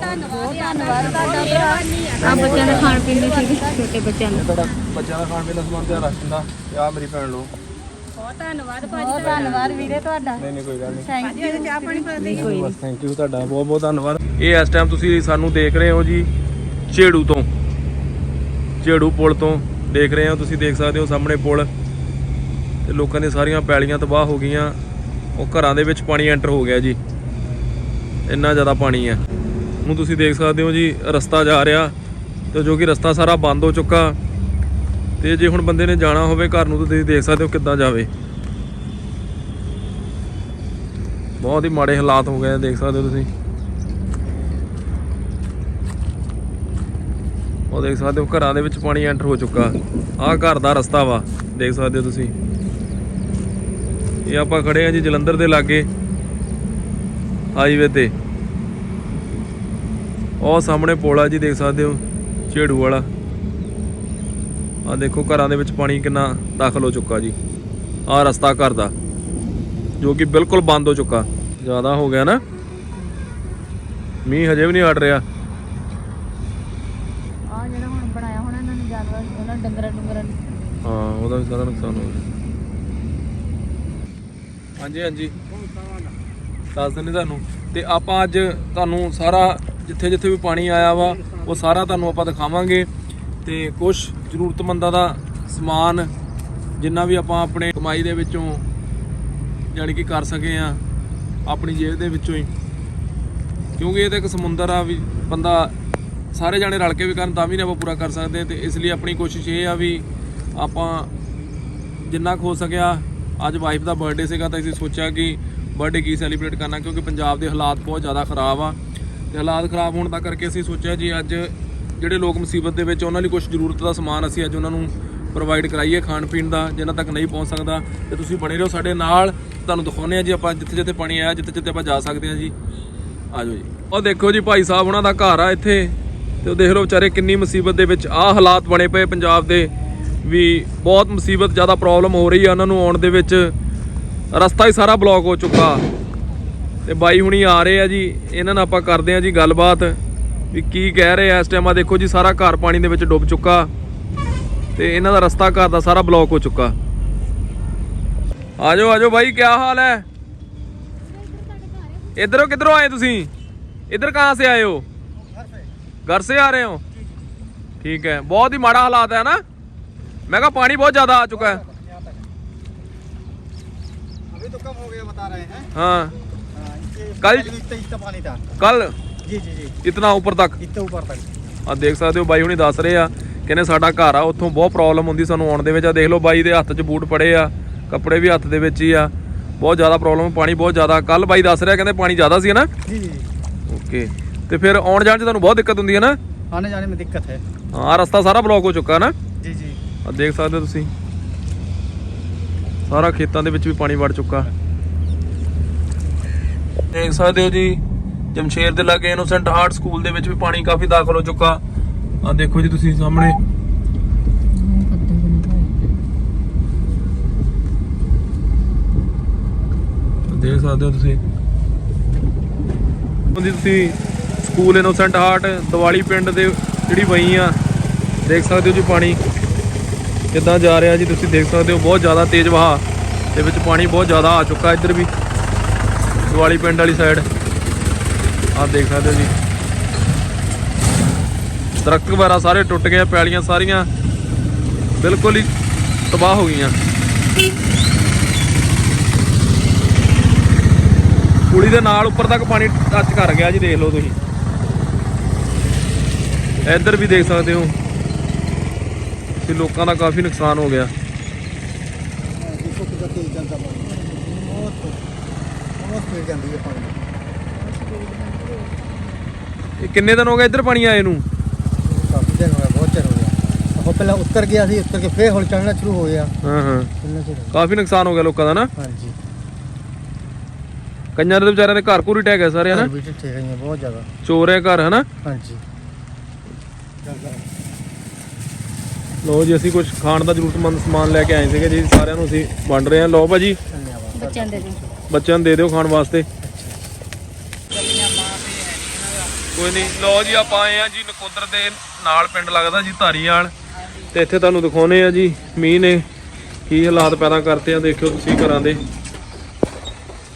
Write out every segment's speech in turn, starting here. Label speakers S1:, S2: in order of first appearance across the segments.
S1: ਧੰਨਵਾਦ ਧੰਨਵਾਦ ਤੁਹਾਡਾ ਭਰਾ। ਆ ਬੱਚਿਆਂ ਦੇ ਖਾਣ ਪੀਣ ਦੇ ਠੀਕ ਛੋਟੇ ਬੱਚਿਆਂ ਨੂੰ।
S2: ਤੁਹਾਡਾ ਬੱਚਿਆਂ ਦਾ ਖਾਣ ਪੀਣ ਦਾ ਸਮਾਨ ਤਿਆਰ ਰੱਖ ਦਿੰਦਾ ਤੇ ਆ ਮੇਰੀ ਭੈਣ ਲੋ
S1: ਬਹੁਤ ਧੰਨਵਾਦ ਭਾਜੀ ਬਹੁਤ ਧੰਨਵਾਦ ਵੀਰੇ ਤੁਹਾਡਾ।
S2: ਨਹੀਂ ਨਹੀਂ ਕੋਈ ਗੱਲ ਨਹੀਂ।
S1: ਥੈਂਕ ਯੂ ਚਾਹ ਪਾਣੀ ਪਾ ਦੇ। ਕੋਈ
S2: ਬਸ ਥੈਂਕ ਯੂ ਤੁਹਾਡਾ। ਬਹੁਤ ਬਹੁਤ ਧੰਨਵਾਦ। ਇਹ ਇਸ ਟਾਈਮ ਤੁਸੀਂ ਸਾਨੂੰ ਦੇਖ ਰਹੇ ਹੋ ਜੀ ਝੇੜੂ ਤੋਂ। ਝੇੜੂ ਪੁਲ ਤੋਂ ਦੇਖ ਰਹੇ ਹੋ ਤੁਸੀਂ ਦੇਖ ਸਕਦੇ ਹੋ ਸਾਹਮਣੇ ਪੁਲ। ਤੇ ਲੋਕਾਂ ਦੀਆਂ ਸਾਰੀਆਂ ਪੈਲੀਆਂ ਤਬਾਹ ਹੋ ਗਈਆਂ। ਉਹ ਘਰਾਂ ਦੇ ਵਿੱਚ ਪਾਣੀ ਐਂਟਰ ਹੋ ਗਿਆ ਜੀ। ਇੰਨਾ ਜ਼ਿਆਦਾ ਪਾਣੀ ਹੈ ਹੁਣ ਤੁਸੀਂ ਦੇਖ ਸਕਦੇ ਹੋ ਜੀ, ਰਸਤਾ ਜਾ ਰਿਹਾ ਤੇ ਜੋ ਕਿ ਰਸਤਾ ਸਾਰਾ ਬੰਦ ਹੋ ਚੁੱਕਾ। ਤੇ ਜੇ ਹੁਣ ਬੰਦੇ ਨੇ ਜਾਣਾ ਹੋਵੇ ਘਰ ਨੂੰ ਤਾਂ ਤੁਸੀਂ ਦੇਖ ਸਕਦੇ ਹੋ ਕਿੱਦਾਂ ਜਾਵੇ। ਬਹੁਤ ਹੀ ਮਾੜੇ ਹਾਲਾਤ ਹੋ ਗਏ ਦੇਖ ਸਕਦੇ ਹੋ ਤੁਸੀਂ। ਉਹ ਦੇਖ ਸਕਦੇ ਹੋ ਘਰਾਂ ਦੇ ਵਿੱਚ ਪਾਣੀ ਐਂਟਰ ਹੋ ਚੁੱਕਾ। ਆਹ ਘਰ ਦਾ ਰਸਤਾ ਵਾ, ਦੇਖ ਸਕਦੇ ਹੋ ਤੁਸੀਂ। ਇਹ ਆਪਾਂ ਖੜੇ ਆ ਜੀ ਜਲੰਧਰ ਦੇ ਲਾਗੇ ਹਾਈਵੇ ਤੇ। ਉਹ ਸਾਹਮਣੇ ਪੁਲ ਆ ਜੀ ਦੇਖ ਸਕਦੇ ਹੋ ਝੇੜੂ ਵਾਲਾ। ਆ ਦੇਖੋ ਘਰਾਂ ਦੇ ਵਿੱਚ ਪਾਣੀ ਕਿੰਨਾ ਦਾਖਲ ਹੋ ਚੁੱਕਾ ਜੀ। ਆਹ ਰਸਤਾ ਘਰ ਦਾ ਜੋ ਕਿ ਬਿਲਕੁਲ ਬੰਦ ਹੋ ਚੁੱਕਾ। ਜ਼ਿਆਦਾ ਹੋ ਗਿਆ ਨਾ। ਮੀਂਹ ਹਜੇ ਵੀ ਨਹੀਂ ਹਟ ਰਿਹਾ।
S1: ਆ ਜਿਹੜਾ ਹੁਣ ਬਣਾਇਆ ਹੋਣਾ ਇਹਨਾਂ ਨੇ ਜਾਨਵਰ ਉਹਨਾਂ ਡੰਗਰਾਂ ਡੰਗਰਾਂ
S2: ਹਾਂ ਉਹਦਾ ਵੀ ਸਾਰਾ ਨੁਕਸਾਨ ਹੋ ਗਿਆ। ਹਾਂਜੀ ਹਾਂਜੀ। ਦੱਸ ਦਿੰਦੇ ਤੁਹਾਨੂੰ। ਤੇ ਆਪਾਂ ਅੱਜ ਤੁਹਾਨੂੰ ਸਾਰਾ ਜਿੱਥੇ ਜਿੱਥੇ ਵੀ ਪਾਣੀ ਆਇਆ ਵਾ, ਉਹ ਸਾਰਾ ਤੁਹਾਨੂੰ ਆਪਾਂ ਦਿਖਾਵਾਂਗੇ। ਤੇ ਕੁਝ ਜ਼ਰੂਰਤਮੰਦਾਂ ਦਾ ਸਮਾਨ ਜਿੰਨਾ ਵੀ ਆਪਾਂ ਆਪਣੇ ਕਮਾਈ ਦੇ ਵਿੱਚੋਂ ਜਾਣੀ ਕਿ ਕਰ ਸਕੇ ਆ, ਆਪਣੀ ਜੇਬ ਦੇ ਵਿੱਚੋਂ ਹੀ। ਕਿਉਂਕਿ ਇਹ ਤਾਂ ਇੱਕ ਸਮੁੰਦਰ ਆ ਵੀ ਬੰਦਾ ਸਾਰੇ ਜਾਣੇ ਰਲ ਕੇ ਵੀ ਕਰਨ, ਤਾਂ ਵੀ ਨਹੀਂ ਆਪਾਂ ਪੂਰਾ ਕਰ ਸਕਦੇ। ਤੇ ਇਸ ਲਈ ਆਪਣੀ ਕੋਸ਼ਿਸ਼ ਇਹ ਆ ਵੀ ਆਪਾਂ ਜਿੰਨਾ ਕੁ ਹੋ ਸਕਿਆ, ਅੱਜ ਵਾਈਫ ਦਾ ਬਰਥਡੇ ਸੀਗਾ, ਤਾਂ ਅਸੀਂ ਸੋਚਿਆ ਕਿ ਬਰਥਡੇ ਕੀ ਸੈਲੀਬ੍ਰੇਟ ਕਰਨਾ, ਕਿਉਂਕਿ ਪੰਜਾਬ ਦੇ ਹਾਲਾਤ ਬਹੁਤ ਜ਼ਿਆਦਾ ਖਰਾਬ ਆ। ਤੇ ਹਾਲਾਤ ਖਰਾਬ ਹੋਣ ਦਾ ਕਰਕੇ ਅਸੀਂ ਸੋਚਿਆ ਜੀ ਅੱਜ ਜਿਹੜੇ ਲੋਕ ਮੁਸੀਬਤ ਦੇ ਵਿੱਚ ਉਹਨਾਂ ਲਈ ਕੁਝ ਜ਼ਰੂਰਤ ਦਾ ਸਮਾਨ ਅਸੀਂ ਅੱਜ ਉਹਨਾਂ ਨੂੰ ਪ੍ਰੋਵਾਈਡ ਕਰਾਈਏ ਖਾਣ ਪੀਣ ਦਾ ਜਿਨ੍ਹਾਂ ਤੱਕ ਨਹੀਂ ਪਹੁੰਚ ਸਕਦਾ। ਤੇ ਤੁਸੀਂ ਬਣੇ ਰਹੋ ਸਾਡੇ ਨਾਲ। ਤੁਹਾਨੂੰ ਦਿਖਾਉਂਦੇ ਆ ਜੀ ਆਪਾਂ ਜਿੱਥੇ ਜਿੱਥੇ ਪਾਣੀ ਆਇਆ, ਜਿੱਥੇ ਜਿੱਥੇ ਆਪਾਂ ਜਾ ਸਕਦੇ ਆ ਜੀ। ਆ ਜਾਓ ਜੀ। ਉਹ ਦੇਖੋ ਜੀ ਭਾਈ ਸਾਹਿਬ ਉਹਨਾਂ ਦਾ ਘਰ ਆ ਇੱਥੇ। ਤੇ ਉਹ ਦੇਖ ਲਓ ਵਿਚਾਰੇ ਕਿੰਨੀ ਮੁਸੀਬਤ ਦੇ ਵਿੱਚ ਆ ਹਾਲਾਤ ਬਣੇ ਪਏ ਪੰਜਾਬ ਦੇ। ਵੀ ਬਹੁਤ ਮੁਸੀਬਤ ਜ਼ਿਆਦਾ ਪ੍ਰੋਬਲਮ ਹੋ ਰਹੀ ਆ ਉਹਨਾਂ ਨੂੰ ਆਉਣ ਦੇ ਵਿੱਚ। ਰਸਤਾ ਹੀ ਸਾਰਾ ਬਲੌਕ ਹੋ ਚੁੱਕਾ। ਤੇ ਬਾਈ ਹੁਣੀ ਆ ਰਹੇ ਆ ਜੀ ਇਹਨਾਂ ਨਾਲ ਆਪਾਂ ਕਰਦੇ ਆ ਜੀ ਗੱਲਬਾਤ ਵੀ ਕੀ ਕਹਿ ਰਹੇ ਆ ਇਸ ਟਾਈਮ ਆ ਦੇਖੋ ਜੀ ਸਾਰਾ ਘਰ ਪਾਣੀ ਦੇ ਵਿੱਚ ਡੁੱਬ ਚੁੱਕਾ ਤੇ ਇਹਨਾਂ ਦਾ ਰਸਤਾ ਘਰ ਦਾ ਸਾਰਾ ਬਲੌਕ ਹੋ ਚੁੱਕਾ ਆਜੋ ਆਜੋ ਬਾਈ ਕੀ ਹਾਲ ਹੈ इधरों किधरों आए तुसी इधर कहाँ से आए हो घर से आ रहे हो ठीक है बहुत ही माड़ा हालात है ना मैं कहा पानी बहुत ज्यादा आ चुका है
S3: अभी तो कम हो गया बता रहे हैं
S2: हाँ
S3: हाँ, ये
S2: कल-
S3: पहले भी इतना इतना पानी था
S2: कल
S3: जी जी जी
S2: इतना ऊपर तक
S3: इतना ऊपर तक
S2: ਆ ਦੇਖ ਸਕਦੇ ਹੋ ਬਾਈ ਹੁਣੀ ਦੱਸ ਰਹੇ ਆ ਕਹਿੰਦੇ ਸਾਡਾ ਘਰ ਆ ਉੱਥੋਂ ਬਹੁਤ ਪ੍ਰੋਬਲਮ ਹੁੰਦੀ ਸਾਨੂੰ ਆਉਣ ਦੇ ਵਿੱਚ ਆ ਦੇਖ ਲਓ ਬਾਈ ਦੇ ਹੱਥ 'ਚ ਬੂਟ ਪੜੇ ਆ ਕੱਪੜੇ ਵੀ ਹੱਥ ਦੇ ਵਿੱਚ ਹੀ ਆ ਬਹੁਤ ਜ਼ਿਆਦਾ ਪ੍ਰੋਬਲਮ ਪਾਣੀ ਬਹੁਤ ਜ਼ਿਆਦਾ ਕੱਲ ਬਾਈ ਦੱਸ ਰਿਹਾ ਕਹਿੰਦੇ ਪਾਣੀ ਜ਼ਿਆਦਾ ਸੀ ਨਾ
S3: जी जी जी
S2: ਓਕੇ ਤੇ ਫਿਰ ਆਉਣ ਜਾਣ 'ਚ ਤੁਹਾਨੂੰ ਬਹੁਤ ਦਿੱਕਤ ਹੁੰਦੀ ਹੈ ਨਾ
S3: आने जाने में दिक्कत है
S2: ਹਾਂ ਰਸਤਾ ਸਾਰਾ ਬਲੌਕ ਹੋ ਚੁੱਕਾ ਨਾ
S3: जी जी
S2: ਆ ਦੇਖ ਸਕਦੇ ਹੋ ਤੁਸੀਂ ਸਾਰਾ ਖੇਤਾਂ ਦੇ ਵਿੱਚ ਵੀ ਪਾਣੀ ਵੜ ਚੁੱਕਾ ਦੇਖ ਸਕਦੇ ਹੋ ਜੀ, ਜਮਸ਼ੇਰ ਦੇ ਲਾਗੇ ਇਨੋਸੈਂਟ ਹਾਰਟ ਸਕੂਲ ਦੇ ਵਿੱਚ ਵੀ ਪਾਣੀ ਕਾਫੀ ਦਾਖਲ ਹੋ ਚੁੱਕਾ। ਆ ਦੇਖੋ ਜੀ ਤੁਸੀਂ ਸਾਹਮਣੇ। ਦੇਖ ਸਕਦੇ ਹੋ ਤੁਸੀਂ। ਹੁੰਦੀ ਤੁਸੀਂ ਸਕੂਲ ਇਨੋਸੈਂਟ ਹਾਰਟ ਦਿਵਾਲੀ ਪਿੰਡ ਦੇ ਜਿਹੜੀ ਵਈ ਆ, ਦੇਖ ਸਕਦੇ ਹੋ ਜੀ ਪਾਣੀ। ਕਿੱਦਾਂ ਜਾ ਰਿਹਾ ਜੀ ਤੁਸੀਂ ਦੇਖ ਸਕਦੇ ਹੋ, ਬਹੁਤ ਜ਼ਿਆਦਾ ਤੇਜ਼ ਵਹਾਅ ਦੇ ਵਿੱਚ ਪਾਣੀ ਬਹੁਤ ਜ਼ਿਆਦਾ ਆ ਚੁੱਕਾ ਇੱਧਰ ਵੀ। ਦਿਵਾਲੀ ਪਿੰਡ ਵਾਲੀ ਸਾਈਡ ਆਹ ਦੇਖ ਸਕਦੇ ਹੋ ਜੀ। ਦਰਖਤ ਵਗੈਰਾ ਸਾਰੇ ਟੁੱਟ ਗਏ ਪੈਲੀਆਂ ਸਾਰੀਆਂ ਬਿਲਕੁਲ ਹੀ ਤਬਾਹ ਹੋ ਗਈਆਂ। ਪੁਲੀ ਦੇ ਨਾਲ ਉੱਪਰ ਤੱਕ ਪਾਣੀ ਟੱਚ ਕਰ ਗਿਆ ਜੀ, ਦੇਖ ਲਓ ਤੁਸੀਂ। ਇੱਧਰ ਵੀ ਦੇਖ ਸਕਦੇ ਹੋ ਤੇ ਲੋਕਾਂ ਦਾ ਕਾਫੀ ਨੁਕਸਾਨ ਹੋ ਗਿਆ। ਇਹ ਕਿੰਨੇ ਦਿਨ ਹੋ ਗਏ ਇੱਧਰ ਪਾਣੀ ਆਏ ਨੂੰ?
S3: ਕਾਫੀ ਦਿਨ ਹੋਇਆ ਬਹੁਤ ਚਿਰ ਹੋ ਗਿਆ। ਉਹ ਪਹਿਲਾਂ ਉੱਤਰ ਗਿਆ ਸੀ ਉੱਤਰ ਕੇ ਫੇਰ ਹੁਣ ਚੜਨਾ ਸ਼ੁਰੂ ਹੋ ਗਿਆ।
S2: ਹਾਂ ਹਾਂ। ਕਾਫੀ ਨੁਕਸਾਨ ਹੋ ਗਿਆ ਲੋਕਾਂ ਦਾ ਨਾ?
S3: ਹਾਂਜੀ।
S2: ਕਈਆਂ ਦੇ ਵਿਚਾਰਿਆਂ ਦੇ ਘਰ ਘੂਰੀ ਟਹਿ
S3: ਗਿਆ ਸਾਰਿਆਂ ਨਾ ਬਹੁਤ ਜ਼ਿਆਦਾ।
S2: ਚੋਰ ਹੈ ਘਰ ਹਨਾ?
S3: ਹਾਂਜੀ।
S2: ਲੋ ਜੀ ਅਸੀਂ ਕੁਝ ਖਾਣ ਦਾ ਜ਼ਰੂਰਤਮੰਦ ਸਮਾਨ ਲੈ ਕੇ ਆਏ ਸੀਗੇ ਜੀ ਸਾਰਿਆਂ ਨੂੰ ਅਸੀਂ ਵੰਡ ਰਹੇ ਹਾਂ। ਲੋ ਭਾਜੀ।
S3: ਧੰਨਵਾਦ।
S1: ਬੱਚਿਆਂ ਦੇ ਦੀ
S2: ਬੱਚਿਆਂ ਨੂੰ ਦੇ ਦਿਓ ਖਾਣ ਵਾਸਤੇ। ਕੋਈ ਨਹੀਂ। ਲੋ ਜੀ, ਆਪਾਂ ਆਏ ਆ ਜੀ ਨਕੋਦਰ ਦੇ ਨਾਲ ਪਿੰਡ ਲੱਗਦਾ ਜੀ ਧਾਰੀਵਾਲ ਤੇ ਇੱਥੇ ਤੁਹਾਨੂੰ ਦਿਖਾਉਨੇ ਆ ਜੀ, ਮੀਂਹ ਨੇ ਕੀ ਹਾਲਾਤ ਪੈਦਾ ਕਰਤੇ ਆ, ਦੇਖਿਓ ਤੁਸੀਂ ਘਰਾਂ ਦੇ।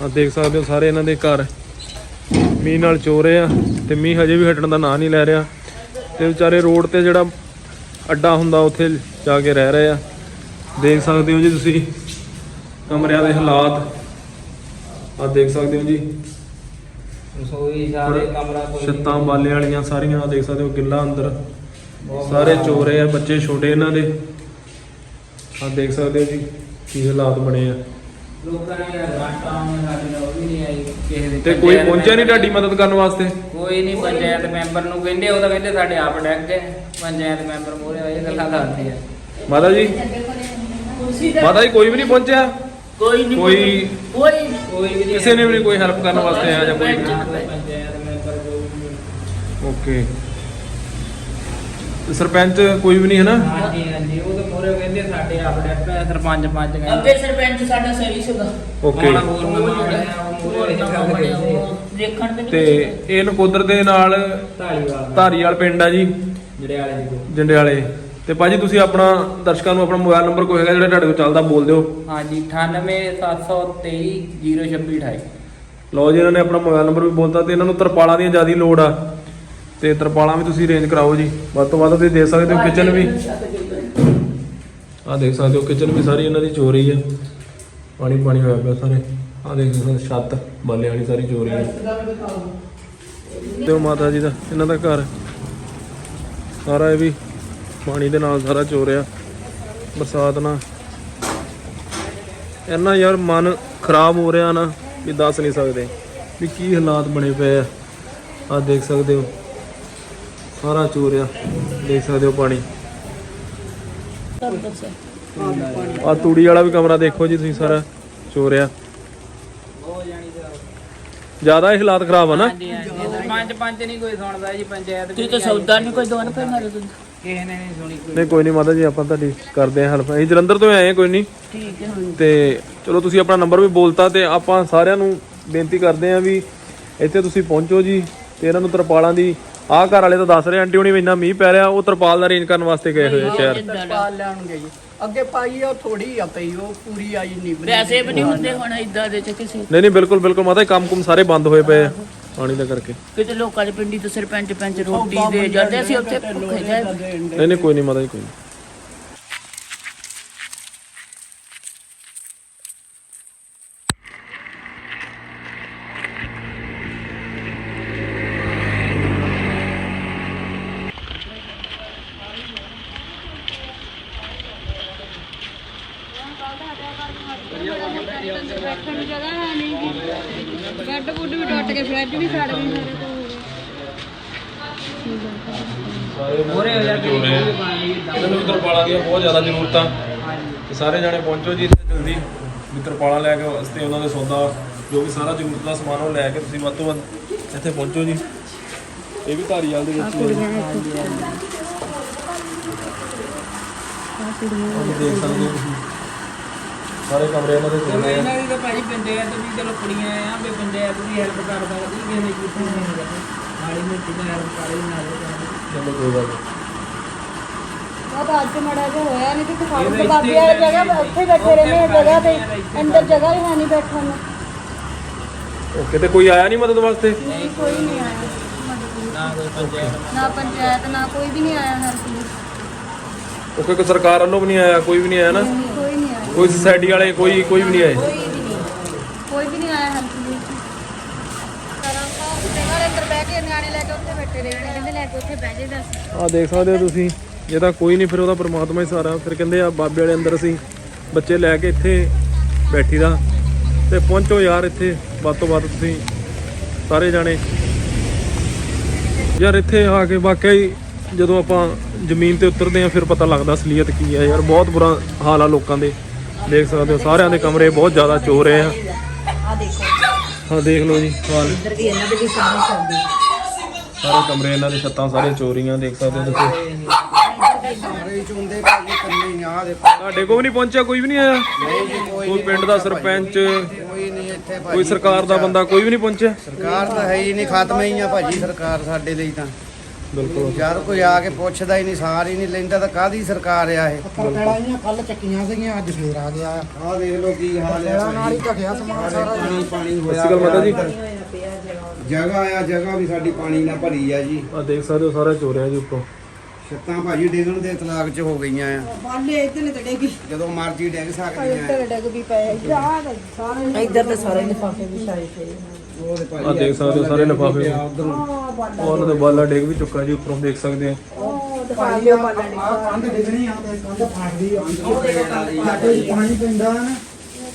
S2: ਆ ਦੇਖ ਸਕਦੇ ਹੋ ਸਾਰੇ ਇਹਨਾਂ ਦੇ ਘਰ। ਮੀਂਹ ਨਾਲ ਚੋ ਰਹੇ ਆ ਤੇ ਮੀਂਹ ਹਜੇ ਵੀ ਹਟਣ ਦਾ ਨਾਂ ਨਹੀਂ ਲੈ ਰਿਹਾ। ਤੇ ਵਿਚਾਰੇ ਰੋਡ ਤੇ ਜਿਹੜਾ ਅੱਡਾ ਹੁੰਦਾ, ਉੱਥੇ ਜਾ ਕੇ ਰਹਿ ਰਹੇ ਆ। ਦੇਖ ਸਕਦੇ ਹੋ ਜੀ ਤੁਸੀਂ ਕਮਰਿਆਂ ਦੇ ਹਾਲਾਤ। ਆ ਦੇਖ ਸਕਦੇ ਹੋ ਜੀ।
S4: ਰਸੋਈ ਸਾਰੇ ਕਮਰਾ ਕੋਈ
S2: ਛੱਤਾਂ ਬਾਲੇ ਵਾਲੀਆਂ ਸਾਰੀਆਂ ਆ ਦੇਖ ਸਕਦੇ ਹੋ ਗਿੱਲਾ ਅੰਦਰ। ਸਾਰੇ ਚੋਰੇ ਆ ਬੱਚੇ ਛੋਟੇ ਇਹਨਾਂ ਦੇ। ਆ ਦੇਖ ਸਕਦੇ ਹੋ ਜੀ ਕੀ ਹਾਲਾਤ ਬਣੇ ਆ।
S4: ਲੋਕਾਂ ਨੇ ਰਾਟਾਂ ਨੇ ਸਾਡੇ ਨਾਲ ਉਹ ਵੀ ਨਹੀਂ ਆਈ ਕਿਸੇ ਦੇ
S2: ਤੇ ਕੋਈ ਪਹੁੰਚਿਆ ਨਹੀਂ ਤੁਹਾਡੀ ਮਦਦ ਕਰਨ ਵਾਸਤੇ?
S4: ਕੋਈ ਨਹੀਂ ਪੰਚਾਇਤ ਮੈਂਬਰ ਨੂੰ ਕਹਿੰਦੇ ਉਹ ਤਾਂ ਕਹਿੰਦੇ ਸਾਡੇ ਆਪ ਡੱਕ ਗਏ। ਪੰਚਾਇਤ ਮੈਂਬਰ ਮੋਰੇ ਇਹ ਗੱਲਾਂ ਕਰਦੇ ਆ।
S2: ਮਾਤਾ ਜੀ? ਮਾਤਾ ਜੀ ਕੋਈ ਵੀ ਨਹੀਂ ਪਹੁੰਚਿਆ?
S5: ਕੋਈ ਨਹੀਂ
S2: ਕੋਈ
S5: ਕੋਈ
S4: ਕੋਈ ਵੀ ਨਹੀਂ
S2: ਕਿਸੇ ਨੇ ਵੀ ਨਹੀਂ ਕੋਈ ਹੈਲਪ ਕਰਨ ਵਾਸਤੇ ਆਇਆ ਜਾਂ ਕੋਈ
S4: ਪੰਚਾਇਤ ਮੈਂਬਰ ਵੀ।
S2: ਓਕੇ। ਸਰਪੰਚ ਕੋਈ ਵੀ ਨਹੀਂ ਹੈ ਨਾ?
S4: ਹਾਂਜੀ ਹਾਂਜੀ ਉਹ ਤਾਂ ਮੋਰੇ ਕਹਿੰਦੇ ਸਾਡੇ ਆਪ ਡੱਕ ਗਏ ਸਰਪੰਚ ਪੰਚ ਕਹਿੰਦੇ।
S5: ਅੱਗੇ ਸਰਪੰਚ ਸਾਡਾ ਸਹੀ ਸੀਗਾ।
S2: ਓਕੇ।
S4: ਹੁਣ ਹੋਰ ਨਵਾਂ ਬਣਿਆ ਉਹ ਮੋਰੇ
S5: ਨਵਾਂ ਬਣਿਆ ਉਹ ਦੇਖਣ ਤੇ ਨਹੀਂ
S2: ਤੇ ਇਹ ਨਕੋਦਰ ਦੇ ਨਾਲ
S4: ਢਾਲੀਵਾਲ
S2: ਧਾਰੀਵਾਲ ਪਿੰਡ ਆ ਜੀ।
S4: ਜਿਹੜੇ ਵਾਲੇ ਜੀ ਕੋਲ।
S2: ਜੰਡਿਆਲੇ। ਤੇ ਭਾਜੀ ਤੁਸੀਂ ਆਪਣਾ ਦਰਸ਼ਕਾਂ ਨੂੰ ਆਪਣਾ ਮੋਬਾਈਲ ਨੰਬਰ ਕੋਈ ਹੈਗਾ ਜਿਹੜਾ ਤੁਹਾਡੇ ਕੋਲ ਚੱਲਦਾ ਬੋਲ ਦਿਓ।
S4: ਹਾਂਜੀ 98723 02628
S2: ਲਓ ਜੀ ਇਹਨਾਂ ਨੇ ਆਪਣਾ ਮੋਬਾਈਲ ਨੰਬਰ ਵੀ ਬੋਲਤਾ ਤੇ ਇਹਨਾਂ ਨੂੰ ਤਰਪਾਲਾਂ ਦੀ ਜ਼ਿਆਦਾ ਲੋੜ ਆ। ਤੇ ਤਰਪਾਲਾਂ ਵੀ ਤੁਸੀਂ ਅਰੇਂਜ ਕਰਾਓ ਜੀ। ਵੱਧ ਤੋਂ ਵੱਧ ਤੁਸੀਂ ਦੇ ਸਕਦੇ ਹੋ ਕਿਚਨ ਵੀ। ਆਹ ਦੇਖ ਸਕਦੇ ਹੋ ਕਿਚਨ ਵੀ ਸਾਰੀ ਇਹਨਾਂ ਦੀ ਚੋਰੀ ਆ। ਪਾਣੀ ਪਾਣੀ ਹੋਇਆ ਪਿਆ ਸਾਰੇ। ਆਹ ਦੇਖ ਸਕਦੇ ਹੋ ਛੱਤ ਬਾਲੇ ਵਾਲੀ ਸਾਰੀ ਚੋਰੀ ਆ। ਤੇ ਮਾਤਾ ਜੀ ਦਾ ਇਹਨਾਂ ਦਾ ਘਰ। ਸਾਰਾ ਇਹ ਵੀ ਪਾਣੀ ਦੇ ਨਾਲ ਸਾਰਾ ਚੋਰਿਆ ਬਰਸਾਤ ਨਾਲ। ਇੰਨਾ ਯਾਰ ਮਨ ਖਰਾਬ ਹੋ ਰਿਹਾ ਨਾ ਵੀ ਦੱਸ ਨਹੀਂ ਸਕਦੇ ਵੀ ਕੀ ਹਾਲਾਤ ਬਣੇ ਪਏ ਆ। ਆ ਦੇਖ ਸਕਦੇ ਹੋ। ਸਾਰਾ ਚੋਰਿਆ ਦੇਖ ਸਕਦੇ ਹੋ ਪਾਣੀ। ਆ ਤੂੜੀ ਵਾਲਾ ਵੀ ਕਮਰਾ ਦੇਖੋ ਜੀ ਤੁਸੀਂ ਸਾਰਾ ਚੋਰਿਆ ਜ਼ਿਆਦਾ ਇਹ ਹਾਲਾਤ ਖਰਾਬ ਆ ਨਾ।
S4: ਸਰਪੰਚ ਪੰਚ ਨਹੀਂ ਕੋਈ ਸੁਣਦਾ ਜੀ ਪੰਚਾਇਤ
S5: ਤੁਸੀਂ ਤਾਂ ਸੌਦਾ ਨਹੀਂ ਕੋਈ ਦੋਨ ਪੈ ਮਾਰੇ ਤੁਸੀਂ।
S4: ਕਿਸੇ ਨੇ ਨਹੀਂ ਸੁਣੀ ਕੋਈ।
S2: ਨਹੀਂ ਕੋਈ ਨਹੀਂ ਮਾਤਾ ਜੀ ਆਪਾਂ ਤੁਹਾਡੀ ਕਰਦੇ ਆ ਹੈਲਪ ਅਸੀਂ ਜਲੰਧਰ ਤੋਂ ਆਏ ਆ ਕੋਈ ਨਹੀਂ।
S5: ਠੀਕ ਹੈ ਹੁਣ।
S2: ਤੇ ਚਲੋ ਤੁਸੀਂ ਆਪਣਾ ਨੰਬਰ ਵੀ ਬੋਲਤਾ ਤੇ ਆਪਾਂ ਸਾਰਿਆਂ ਨੂੰ ਬੇਨਤੀ ਕਰਦੇ ਆਂ ਵੀ ਇੱਥੇ ਤੁਸੀਂ ਪਹੁੰਚੋ ਜੀ ਤੇ ਇਹਨਾਂ ਨੂੰ ਤਰਪਾਲਾਂ ਦੀ ਆਹ ਘਰ ਵਾਲੇ ਤਾਂ ਦੱਸ ਰਹੇ ਆਂਟੀ ਹੁਣੀ ਵੀ ਇੰਨਾ ਮੀਂਹ ਪੈ ਰਿਹਾ ਉਹ ਤਰਪਾਲ ਦਾ ਅਰੇਂਜ ਕਰਨ ਵਾਸਤੇ ਗਏ ਹੋਏ ਆ ਸ਼ਹਿਰ।
S6: ਤਰਪਾਲ ਲੈਣਗੇ ਜੀ। ਅੱਗੇ ਪਾਈ ਆ ਉਹ ਥੋੜੀ ਆ ਪਈ ਉਹ ਪੂਰੀ ਆਈ ਨਹੀਂ।
S5: ਪੈਸੇ ਵੀ ਨਹੀਂ ਹੁੰਦੇ ਹੁਣ ਇਦਾਂ ਦੇ ਚ ਕਿਸੇ।
S2: ਨਹੀਂ ਨਹੀਂ ਬਿਲਕੁਲ ਬਿਲਕੁਲ ਮਾਤਾ ਕੰਮ ਕੁਮ ਸਾਰੇ ਬੰਦ ਹੋਏ ਪਏ ਆ। ਪਾਣੀ ਦਾ ਕਰਕੇ।
S5: ਕਿਤੇ ਲੋਕਾਂ ਦੇ ਪਿੰਡੀ ਤੋਂ ਸਰਪੰਚ ਪੰਚ ਰੋਟੀ ਦੇ ਜਾਂਦੇ ਅਸੀਂ ਉੱਥੇ ਭੁੱਖੇ ਜਾਏ
S2: ਨਹੀਂ ਨਹੀਂ ਕੋਈ ਨਹੀਂ ਮਾਤਾ ਜੀ ਕੋਈ ਨਹੀਂ
S1: ਬੈਠਣ ਨੂੰ ਜਗ੍ਹਾ ਹੈ ਨਹੀਂ ਬੈੱਡ ਬੁੱਡ ਵੀ ਟੁੱਟ ਗਏ ਫਰਿੱਜ ਵੀ ਸੜ ਗਏ ਸਾਰੇ ਤੋਂ
S4: ਮੋਰੇ ਹੋ ਜਾ ਕੇ
S2: ਇਹਨਾਂ ਨੂੰ ਤਰਪਾਲਾਂ ਦੀਆਂ ਬਹੁਤ ਜ਼ਿਆਦਾ ਜ਼ਰੂਰਤਾਂ। ਤੇ ਸਾਰੇ ਜਾਣੇ ਪਹੁੰਚੋ ਜੀ ਇੱਥੇ ਜਲਦੀ। ਵੀ ਤਰਪਾਲਾਂ ਲੈ ਕੇ ਵਾਸਤੇ ਉਹਨਾਂ ਦੇ ਸੌਦਾ ਜੋ ਵੀ ਸਾਰਾ ਜ਼ਰੂਰਤ ਦਾ ਸਮਾਨ ਉਹ ਲੈ ਕੇ ਤੁਸੀਂ ਵੱਧ ਤੋਂ ਵੱਧ ਇੱਥੇ ਪਹੁੰਚੋ ਜੀ। ਇਹ ਵੀ ਧਾਰੀਵਾਲ ਦੇ ਵਿੱਚ ਹੀ ਹੈ। ਆਹ ਦੇਖ ਸਕਦੇ ਹੋ ਤੁਸੀਂ। ਸਾਰੇ ਕਮਰੇ ਇਹਨਾਂ ਦੇ
S4: ਚਲੋ
S2: ਖੁੱਲ੍ਹੇ ਆ।
S4: ਇਹਨਾਂ ਦੀ ਤਾਂ ਭਾਈ ਪੰਚਾਇਤ ਵੀ ਚਲੋ ਕੁੜੀਆਂ ਆ ਵੀ ਪੰਚਾਇਤ ਵੀ ਹੈਲਪ ਕਰ ਸਕਦੀ ਕਿਸੇ ਨੇ ਕੀਤੀ ਨਹੀਂ ਹੈਗਾ। ਨਾਲ
S2: ਚਲੋ ਕੋਈ ਗੱਲ ਨਹੀਂ
S1: ਉਹ ਤਾਂ ਅੱਜ ਮੜਾ ਜਿਹਾ ਹੋਇਆ ਨਹੀਂ ਤੇ ਖਾਣ ਦੇ ਬਾਬੇ ਵਾਲੀ ਜਗ੍ਹਾ ਉੱਥੇ ਬੈਠੇ ਰਹਿੰਦੇ ਆ ਜਗ੍ਹਾ ਤੇ ਅੰਦਰ ਜਗ੍ਹਾ ਹੀ ਹੈ ਨਹੀਂ ਬੈਠਣ ਨੂੰ।
S2: ਓਕੇ ਤੇ ਕੋਈ ਆਇਆ ਨਹੀਂ ਮਦਦ ਵਾਸਤੇ?
S1: ਨਹੀਂ ਕੋਈ ਨਹੀਂ ਆਇਆ।
S4: ਨਾ ਕੋਈ ਪੰਚਾਇਤ
S1: ਨਾ ਪੰਚਾਇਤ ਨਾ ਕੋਈ ਵੀ ਨਹੀਂ ਆਇਆ ਹਰ ਕੋਈ।
S2: ਓਕੇ ਕੋਈ ਸਰਕਾਰ ਵੱਲੋਂ ਵੀ ਨਹੀਂ ਆਇਆ ਕੋਈ ਵੀ ਨਹੀਂ ਆਇਆ ਨਾ?
S1: ਕੋਈ ਨਹੀਂ ਆਇਆ।
S2: ਕੋਈ ਸੁਸਾਇਟੀ ਵਾਲੇ ਕੋਈ ਕੋਈ ਵੀ ਨਹੀਂ ਆਏ
S1: ਕੋਈ ਵੀ ਨਹੀਂ ਕੋਈ ਵੀ ਨਹੀਂ ਆਇਆ ਹਰ ਕੋਈ ਜਗ੍ਹਾ ਦੇ ਅੰਦਰ ਬਹਿ ਕੇ ਨਿਆਣੇ ਲੈ ਕੇ ਉੱਥੇ ਬੈਠੇ ਰਹਿਣੇ ਕਹਿੰਦੇ ਲੈ ਕੇ ਉੱਥੇ ਬਹਿ ਜੇ ਦੱਸ।
S2: ਆ ਦੇਖ ਸਕਦੇ ਹੋ ਤੁਸੀਂ ਜੇ ਤਾਂ ਕੋਈ ਨਹੀਂ ਫਿਰ ਉਹਦਾ ਪ੍ਰਮਾਤਮਾ ਹੀ ਸਾਰਾ। ਫਿਰ ਕਹਿੰਦੇ ਆ ਬਾਬੇ ਵਾਲੇ ਅੰਦਰ ਅਸੀਂ ਬੱਚੇ ਲੈ ਕੇ ਇੱਥੇ ਬੈਠੀ ਦਾ ਤੇ ਪਹੁੰਚੋ ਯਾਰ ਇੱਥੇ ਵੱਧ ਤੋਂ ਵੱਧ ਤੁਸੀਂ ਸਾਰੇ ਜਾਣੇ। ਯਾਰ ਇੱਥੇ ਆ ਕੇ ਵਾਕਿਆ ਹੀ ਜਦੋਂ ਆਪਾਂ ਜ਼ਮੀਨ ਤੇ ਉਤਰਦੇ ਆ ਫਿਰ ਪਤਾ ਲੱਗਦਾ ਅਸਲੀਅਤ ਕੀ ਹੈ। ਯਾਰ ਬਹੁਤ ਬੁਰਾ ਹਾਲ ਆ ਲੋਕਾਂ ਦੇ। ਦੇਖ ਸਕਦੇ ਹੋ ਸਾਰਿਆਂ ਦੇ ਕਮਰੇ ਬਹੁਤ ਜ਼ਿਆਦਾ ਚੋਰ ਰਹੇ ਆ।
S5: ਆ ਦੇਖੋ।
S2: ਹਾਂ ਦੇਖ ਲਓ ਜੀ ਹਾਲ।
S5: ਇੱਧਰ ਵੀ ਇਹਨਾਂ ਦੇ ਵੀ ਸਾਰੇ ਚੱਲਦੇ।
S2: ਸਾਰੇ ਕਮਰੇ ਇਹਨਾਂ ਦੇ ਛੱਤਾਂ ਸਾਰੇ ਚੋਰੀਆਂ ਦੇਖ ਸਕਦੇ ਹੋ ਤੁਸੀਂ।
S3: ਸਾਰੇ ਚੁੰਦੇ ਕਾਗੇ ਕਰਨੇ ਆ ਦੇ
S2: ਤੁਹਾਡੇ ਕੋਲ ਵੀ ਨਹੀਂ ਪਹੁੰਚਿਆ ਕੋਈ ਵੀ ਨਹੀਂ ਆਇਆ?
S3: ਨਹੀਂ ਜੀ ਕੋਈ
S2: ਕੋਈ ਪਿੰਡ ਦਾ ਸਰਪੰਚ
S3: ਕੋਈ ਨਹੀਂ ਇੱਥੇ
S7: ਭਾਜੀ
S2: ਕੋਈ ਸਰਕਾਰ ਦਾ ਬੰਦਾ ਕੋਈ ਵੀ ਨਹੀਂ ਪਹੁੰਚਿਆ?
S7: ਸਰਕਾਰ ਤਾਂ ਹੈ ਹੀ ਨਹੀਂ ਖਾਤਮੇ ਹੀ ਆ ਭਾਜੀ ਸਰਕਾਰ ਸਾਡੇ ਲਈ ਤਾਂ।
S2: ਬਿਲਕੁਲ।
S7: ਯਾਰ ਕੋਈ ਆ ਕੇ ਪੁੱਛਦਾ ਹੀ ਨਹੀਂ ਸਾਰ ਹੀ ਨਹੀਂ ਲੈਂਦਾ ਤਾਂ ਕਾਦੀ ਸਰਕਾਰ ਆ ਇਹ?
S3: ਕੜਾਈਆਂ ਕੱਲ ਚੱਕੀਆਂ ਸੀਗੀਆਂ ਅੱਜ ਫੇਰ ਆ ਗਿਆ।
S7: ਆਹ ਦੇਖ ਲਓ ਕੀ ਹਾਲ ਹੈ
S3: ਨਾਲ ਹੀ ਢਕਿਆ ਸਮਾਨ ਸਾਰਾ।
S7: ਪਾਣੀ ਪਾਣੀ
S2: ਸਤਿ ਸ਼੍ਰੀ ਅਕਾਲ ਮਾਤਾ ਜੀ।
S7: ਜਗ੍ਹਾ ਆ ਜਗ੍ਹਾ ਵੀ ਸਾਡੀ ਪਾਣੀ ਨਾਲ ਭਰੀ ਆ ਜੀ।
S2: ਆ ਦੇਖ ਸਕਦੇ ਹੋ ਸਾਰਾ ਚੋਰਿਆ ਜੀ ਉੱਪਰੋਂ।
S7: ਛੱਤਾਂ ਭਾਜੀ ਡਿੱਗਣ ਦੇ ਤਲਾਕ 'ਚ ਹੋ ਗਈਆਂ ਆ।
S1: ਬਾਲੇ ਇੱਧਰ ਤੇ ਡੇਗੀ
S7: ਜਦੋਂ ਮਰਜ਼ੀ ਡਿੱਗ ਸਕਦੀਆਂ ਆ
S1: ਇੱਧਰ ਡੇਗ ਵੀ ਪਏ ਜਾ ਸਾਰੇ ਇੱਧਰ ਤੇ ਸਾਰੇ ਲਿਫਾਫੇ ਪਏ
S7: ਉਹ ਤੇ
S2: ਆ ਦੇਖ ਸਕਦੇ ਹੋ ਸਾਰੇ ਲਿਫਾਫੇ।
S7: ਉਧਰੋਂ।
S2: ਉਹਨਾਂ ਦੇ ਬਾਲਾ ਡਿੱਗ ਵੀ ਚੁੱਕਾ ਜੀ ਉੱਪਰੋਂ ਦੇਖ ਸਕਦੇ ਆ
S1: ਉਹ ਦਿਖਾ ਲਿਓ ਬਾਲਾ
S3: ਕੰਧ ਡਿੱਗਣੀ ਆ ਤੇ ਕੰਧ ਫਾੜਦੀ ਆ। ਪਾਣੀ ਪੈਂਦਾ ਨਾ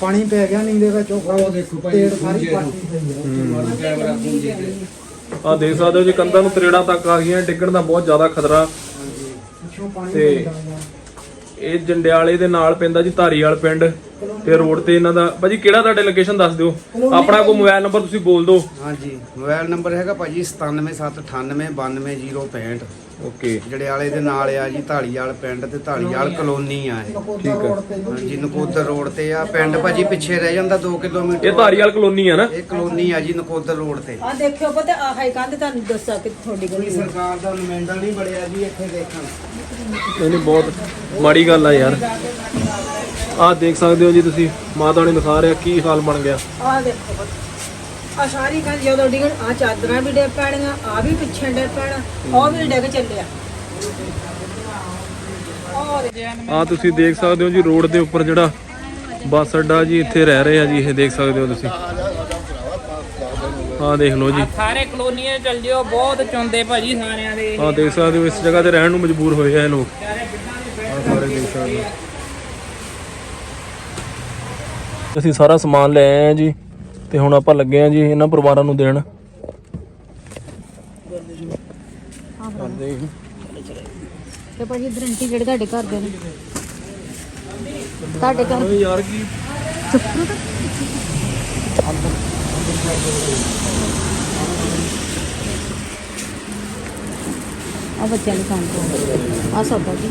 S3: ਪਾਣੀ ਪੈ ਗਿਆ ਨਹੀਂ ਦੇ ਵਿੱਚ ਉਹ
S7: ਦੇਖੋ ਭਾਈ
S3: ਤੇੜ ਸਾਰੀ ਪਈ ਆ
S7: ਕੈਮਰਾ ਪੂੰਜੀ ਤੇ
S2: ਆ ਦੇਖ ਸਕਦੇ ਹੋ ਜੀ ਕੰਧਾਂ ਨੂੰ ਤਰੇੜਾਂ ਤੱਕ ਆ ਗਈਆਂ ਡਿੱਗਣ ਦਾ ਬਹੁਤ ਜ਼ਿਆਦਾ ਖਤਰਾ।
S3: ਪਿੱਛੋਂ ਪਾਣੀ
S2: ਤੇ
S3: ਪੈਂਦਾ।
S2: ਇਹ ਜੰਡਿਆਲੇ ਦੇ ਨਾਲ ਪੈਂਦਾ ਜੀ ਧਾਰੀਵਾਲ ਪਿੰਡ। ਤੇ ਰੋਡ ਤੇ ਇਹਨਾਂ ਦਾ ਭਾਜੀ ਕਿਹੜਾ ਤੁਹਾਡੇ ਲੋਕੇਸ਼ਨ ਦੱਸ ਦਿਓ? ਆਪਣਾ ਕੋਈ ਮੋਬਾਈਲ ਨੰਬਰ ਤੁਸੀਂ ਬੋਲ ਦਿਓ।
S7: ਹਾਂਜੀ ਮੋਬਾਈਲ ਨੰਬਰ ਹੈਗਾ ਭਾਜੀ 9779892065
S2: ਓਕੇ।
S7: ਜੜਿਆਲੇ ਦੇ ਨਾਲ ਆ ਜੀ ਢਾਲੀਵਾਲ ਪਿੰਡ ਤੇ ਢਾਲੀਵਾਲ ਕਲੋਨੀ ਆ ਇਹ।
S3: ਰੋਡ ਤੇ
S7: ਹਾਂਜੀ ਨਕੋਦਰ ਰੋਡ ਤੇ ਆ। ਪਿੰਡ ਭਾਜੀ ਪਿੱਛੇ ਰਹਿ ਜਾਂਦਾ 2 ਕਿਲੋਮੀਟਰ
S2: ਇਹ ਧਾਰੀਵਾਲ ਕਲੋਨੀ ਆ ਨਾ?
S7: ਇਹ ਕਲੋਨੀ ਆ ਜੀ ਨਕੋਦਰ ਰੋਡ ਤੇ।
S1: ਆ ਦੇਖਿਓ ਪਤਾ ਆਹ ਹੀ ਕੰਧ ਤੁਹਾਨੂੰ ਦੱਸਾਂ ਕਿ ਤੁਹਾਡੀ
S7: ਕੋਈ
S1: ਗਲੀ
S7: ਸਰਕਾਰ ਦਾ ਨੁਮਾਇੰਦਾ ਨਹੀਂ ਬੜਿਆ ਜੀ ਇੱਥੇ ਦੇਖਣ।
S2: ਨਹੀਂ ਬਹੁਤ ਮਾੜੀ ਗੱਲ ਆ ਯਾਰ। ਆਹ ਦੇਖ ਸਕਦੇ ਹੋ ਜੀ ਤੁਸੀਂ ਮਾਤਾ ਨੇ ਦਿਖਾ ਰਿਹਾ ਕੀ ਹਾਲ ਬਣ ਗਿਆ।
S1: ਆ ਦੇਖੋ। ਪਤਾ ਆ ਸਾਰੀ ਕੰਧ ਜਦੋਂ ਡਿਗਣ ਆ ਚਾਦਰਾਂ ਵੀ ਡਿੱਗ ਪੈਣੀਆਂ ਆ ਵੀ ਪਿੱਛੇ ਡਿੱਗ ਪੈਣਾ ਉਹ ਵੀ ਡਿੱਗ ਚੱਲਿਆ।
S2: ਆ ਤੁਸੀਂ ਦੇਖ ਸਕਦੇ ਹੋ ਜੀ ਰੋਡ ਦੇ ਉੱਪਰ ਜਿਹੜਾ ਬੱਸ ਅੱਡਾ ਜੀ ਇੱਥੇ ਰਹਿ ਰਹੇ ਆ ਜੀ ਇਹ ਦੇਖ ਸਕਦੇ ਹੋ ਤੁਸੀਂ। ਆਹ ਦੇਖ ਲਓ ਜੀ।
S4: ਸਾਰੇ ਕਲੋਨੀਆਂ 'ਚ ਚੱਲ ਜਿਓ ਬਹੁਤ ਚੁੰਦੇ ਭਾਜੀ ਸਾਰਿਆਂ ਦੇ।
S2: ਆਹ ਦੇਖ ਸਕਦੇ ਹੋ ਇਸ ਜਗ੍ਹਾ ਤੇ ਰਹਿਣ ਨੂੰ ਮਜਬੂਰ ਹੋਏ ਆ ਇਹ ਲੋਕ। ਆਹ ਸਾਰੇ ਦੇਖ ਸਕਦੇ ਹੋ। ਅਸੀਂ ਸਾਰਾ ਸਮਾਨ ਲੈ ਆਏ ਆ ਜੀ। ਤੇ ਹੁਣ ਆਪਾਂ ਲੱਗੇ ਆ ਜੀ ਇਹਨਾਂ ਪਰਿਵਾਰਾਂ ਨੂੰ ਦੇਣ।
S1: ਤੇ ਭਾਜੀ ਇਧਰ ਆਂਟੀ ਜਿਹੜੇ ਤੁਹਾਡੇ ਘਰ ਦੇ ਨੇ। ਤੁਹਾਡੇ ਘਰ
S2: ਓਏ ਯਾਰ ਕੀ
S1: ਆ ਬੱਚਿਆਂ ਨੂੰ ਖਾਣ ਤੋਂ। ਆ ਸਭ ਜੀ।